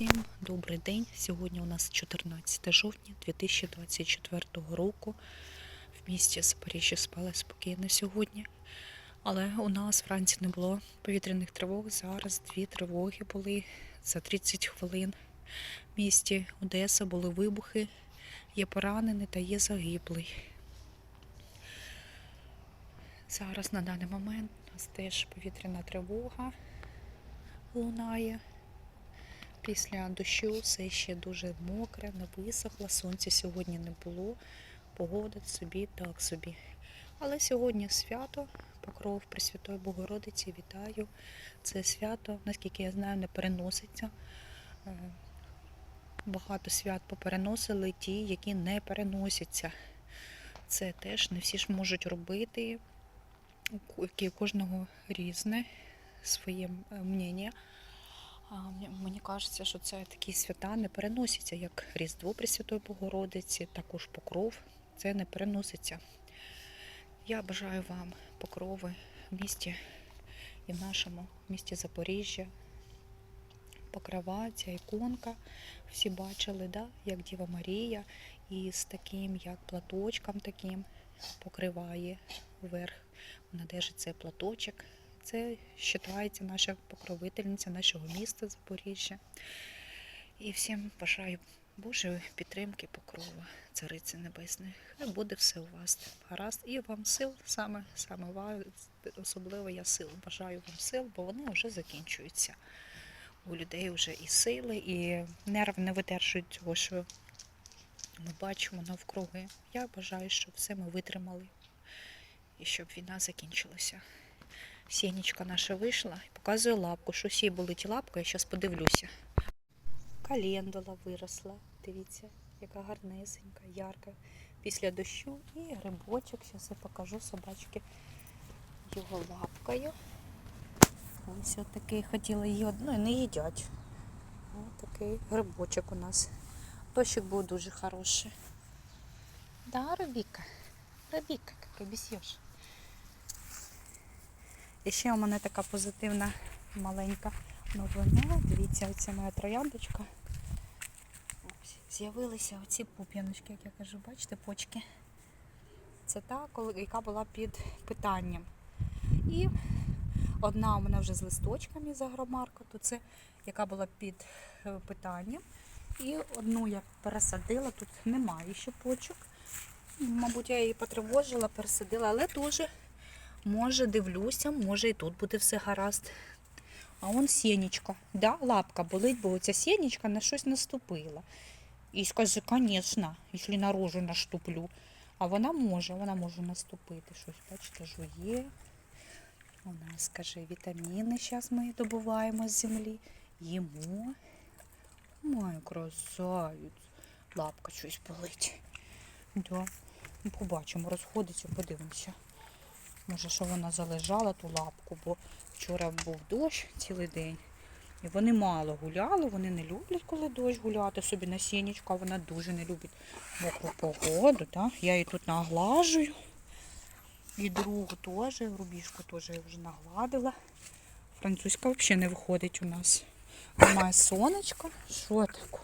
Всім добрий день. Сьогодні у нас 14 жовтня 2024 року. В місті Запоріжжя спали спокійно сьогодні. Але у нас вранці не було повітряних тривог. Зараз дві тривоги були за 30 хвилин. В місті Одеса були вибухи, є поранений та є загиблий. Зараз на даний момент у нас теж повітряна тривога лунає. Після дощу все ще дуже мокре, не висохло, сонця сьогодні не було, погода собі так собі. Але сьогодні свято, покров Пресвятої Богородиці, вітаю. Це свято, наскільки я знаю, не переноситься. Е, Багато свят попереносили ті, які не переносяться. Це теж не всі ж можуть робити, у кожного різне своє е, мнення. Мені- кажеться, що це такі свята не переносяться, як Різдво Пресвятої Богородиці, також покров. Це не переноситься. Я бажаю вам покрови в місті і в нашому місті Запоріжжя. Покрова, ця іконка. Всі бачили, да? як Діва Марія, і з таким, як платочком таким покриває вверх. Вона держить цей платочок. Це вважається наша покровительниця нашого міста Запоріжжя. І всім бажаю Божої підтримки, покрова, цариці небесної. Хай буде все у вас гаразд. І вам сил, саме, саме особливо я сил. Бажаю вам сил, бо вони вже закінчуються. У людей вже і сили, і нерви не видержують цього, що ми бачимо навкруги. Я бажаю, щоб все ми витримали і щоб війна закінчилася. Сінечка наша вийшла і показує лапку. Що їй болить лапка, я зараз подивлюся. Календула виросла. Дивіться, яка гарнесенька, ярка. Після дощу і грибочок. Зараз я покажу собачки його лапкою. Ось отакий хотіли її ну, не їдять. Ось такий грибочок у нас. Дощик був дуже хороший. Да, Рубіка? Рубіка, як обісьєш. І ще у мене така позитивна маленька новина. Дивіться, оця моя трояндочка. З'явилися оці пуп'яночки, як я кажу, бачите, почки. Це та, яка була під питанням. І одна у мене вже з листочками з агромаркету, це яка була під е, питанням. І одну я пересадила, тут немає ще почок. Мабуть, я її потривожила, пересадила, але теж Може, дивлюся, може і тут буде все гаразд. А он сінечка. Да, лапка болить, бо ця сінечка на щось наступила. І скаже, звісно, якщо на рожу. А вона може, вона може наступити. Щось, бачите, жує. У нас, вітаміни зараз ми добуваємо з землі. Їмо. Маю красавець. Лапка щось болить. Да. Ну, Побачимо, розходиться, подивимося. Може, що вона залежала ту лапку, бо вчора був дощ цілий день. І вони мало гуляли, вони не люблять, коли дощ гуляти собі на сінечку, а вона дуже не любить мокру погоду. Так? Я її тут наглажую. І другу теж, рубіжку теж я вже нагладила. Французька взагалі не виходить у нас. Має сонечко. Що таке?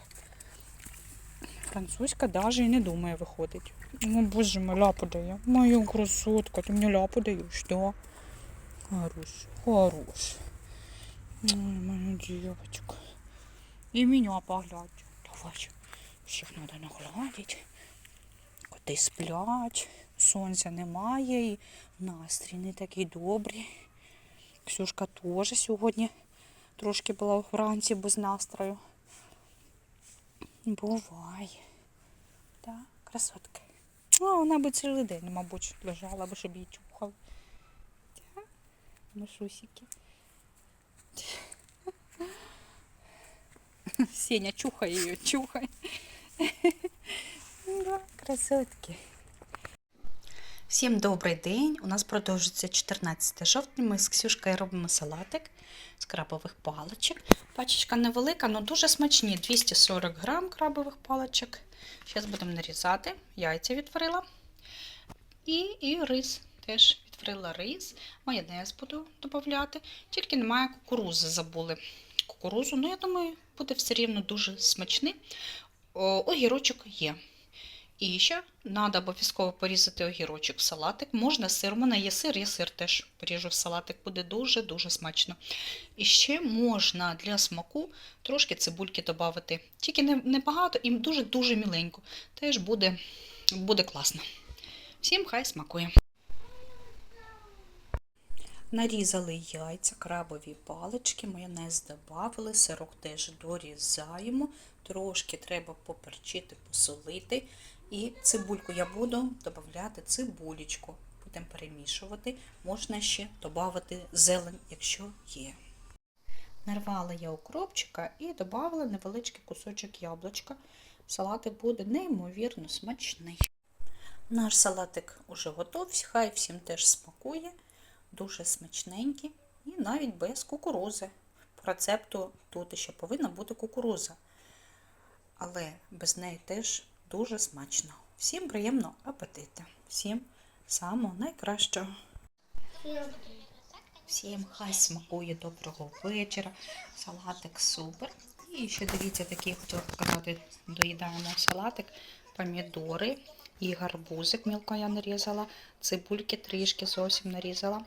Французька навіть і не думає виходить. Ну, боже мой, ляпу дає. Моя красотка, ти мені ляпу даєш, да? Хорош, хорош. Ой, моя девочка. И меня поглядь. Давай. Всіх треба нагладити. Коти сплять, сонця немає і настрій не такий добрий. Ксюшка теж сьогодні трошки була вранці без настрою. Бувай. Так, красотка. Ну, вона би цілий день, мабуть, лежала, бо щоб її чухали. Мишусики. Сеня, чухай її, чухай. Да, красотки. Всім добрий день. У нас продовжується 14 жовтня. Ми з Ксюшкою робимо салатик з крабових паличок. Пачечка невелика, але дуже смачні. 240 грам крабових паличок. Зараз будемо нарізати. Яйця відварила. І, і рис. Теж відварила рис. Майонез буду додати. Тільки немає кукурузи, забули. кукурузу. Ну, я думаю, буде все рівно дуже смачний. Огірочок є. І ще треба обов'язково порізати огірочок в салатик. Можна сир. У мене є сир, я сир теж поріжу в салатик. Буде дуже-дуже смачно. І ще можна для смаку трошки цибульки додати. Тільки не, не і дуже-дуже міленько. Теж буде, буде класно. Всім хай смакує. Нарізали яйця, крабові палички, майонез додали, сирок теж дорізаємо. Трошки треба поперчити, посолити. І цибульку я буду додати цибулечку. Будемо перемішувати. Можна ще додати зелень, якщо є. Нарвала я укропчика і додала невеличкий кусочок яблучка. Салатик буде неймовірно смачний. Наш салатик уже готовий, хай всім теж смакує, дуже смачненький і навіть без кукурузи. По рецепту тут ще повинна бути кукуруза, але без неї теж дуже смачно. Всім приємного апетиту, всім самого найкращого. Всім хай смакує доброго вечора. Салатик супер. І ще дивіться, такий хотіла показати, доїдаємо салатик, помідори і гарбузик мілко я нарізала, цибульки трішки зовсім нарізала,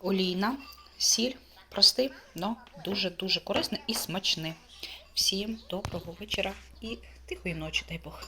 олійна, сіль, простий, але дуже-дуже корисний і смачний. Всім доброго вечора і тихої ночі, дай Бог.